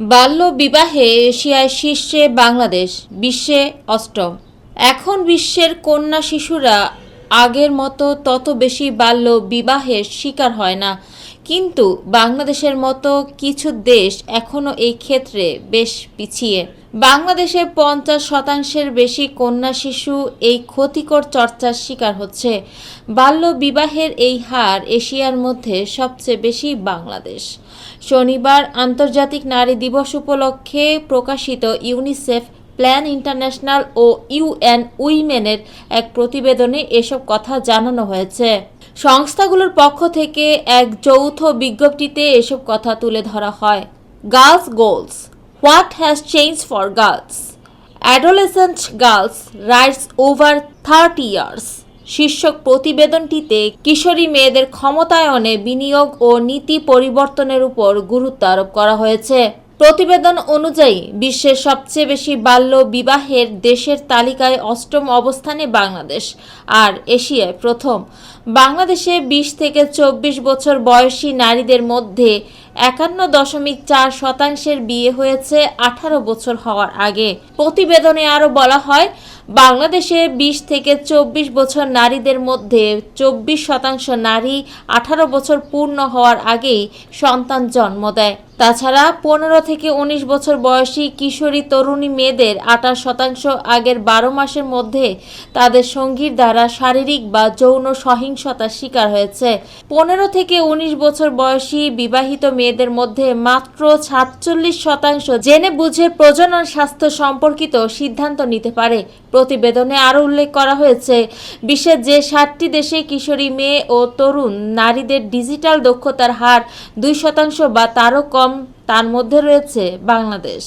বাল্য বিবাহে এশিয়ায় শীর্ষে বাংলাদেশ, বিশ্বে অষ্টম। এখন বিশ্বের কন্যা শিশুরা আগের মতো তত বেশি বাল্য বিবাহের শিকার হয় না। কিন্তু বাংলাদেশের মতো কিছু দেশ এখনও এই ক্ষেত্রে বেশ পিছিয়ে। বাংলাদেশের পঞ্চাশ শতাংশের বেশি কন্যা শিশু এই ক্ষতিকর চর্চার শিকার হচ্ছে। বাল্য বিবাহের এই হার এশিয়ার মধ্যে সবচেয়ে বেশি বাংলাদেশ। শনিবার আন্তর্জাতিক নারী দিবস উপলক্ষে প্রকাশিত ইউনিসেফ, প্ল্যান ইন্টারন্যাশনাল ও ইউএন উইমেনের এক প্রতিবেদনে এসব কথা জানানো হয়েছে। সংস্থাগুলোর পক্ষ থেকে এক যৌথ বিজ্ঞপ্তিতে এসব কথা তুলে ধরা হয়। Girls goals what has change for girls adolescent girls rights over thirty years শীর্ষক প্রতিবেদনটিতে কিশোরী মেয়েদের ক্ষমতায়নে বিনিয়োগ ও নীতি পরিবর্তনের উপর গুরুত্ব আরোপ করা হয়েছে। প্রতিবেদন অনুযায়ী, বিশ্বের সবচেয়ে বেশি বাল্য বিবাহের দেশের তালিকায় অষ্টম অবস্থানে বাংলাদেশ আর এশিয়ায় প্রথম। বাংলাদেশে বিশ থেকে চব্বিশ বছর বয়সী নারীদের মধ্যে একান্ন দশমিক চার শতাংশের বিয়ে হয়েছে আঠারো বছর হওয়ার আগে। প্রতিবেদনে আরও বলা হয়, বাংলাদেশে বিশ থেকে চব্বিশ বছর নারীদের মধ্যে চব্বিশ শতাংশ নারী আঠারো বছর পূর্ণ হওয়ার আগেই সন্তান জন্ম দেয়। তাছাড়া পনেরো থেকে উনিশ বছর বয়সী কিশোরী, তরুণী মেয়েদের আঠাশ শতাংশ আগের বারো মাসের মধ্যে তাদের সঙ্গীর দ্বারা শারীরিক বা যৌন সহিংসতার শিকার হয়েছে। পনেরো থেকে উনিশ বছর বয়সী বিবাহিত মেয়েদের মধ্যে মাত্র সাতচল্লিশ শতাংশ জেনে বুঝে প্রজনন স্বাস্থ্য সম্পর্কিত সিদ্ধান্ত নিতে পারে। প্রতিবেদনে আরও উল্লেখ করা হয়েছে, বিশ্বের যে ষাটটি দেশে কিশোরী মেয়ে ও তরুণ নারীদের ডিজিটাল দক্ষতার হার দুই শতাংশ বা তারও কম, তার মধ্যে রয়েছে বাংলাদেশ।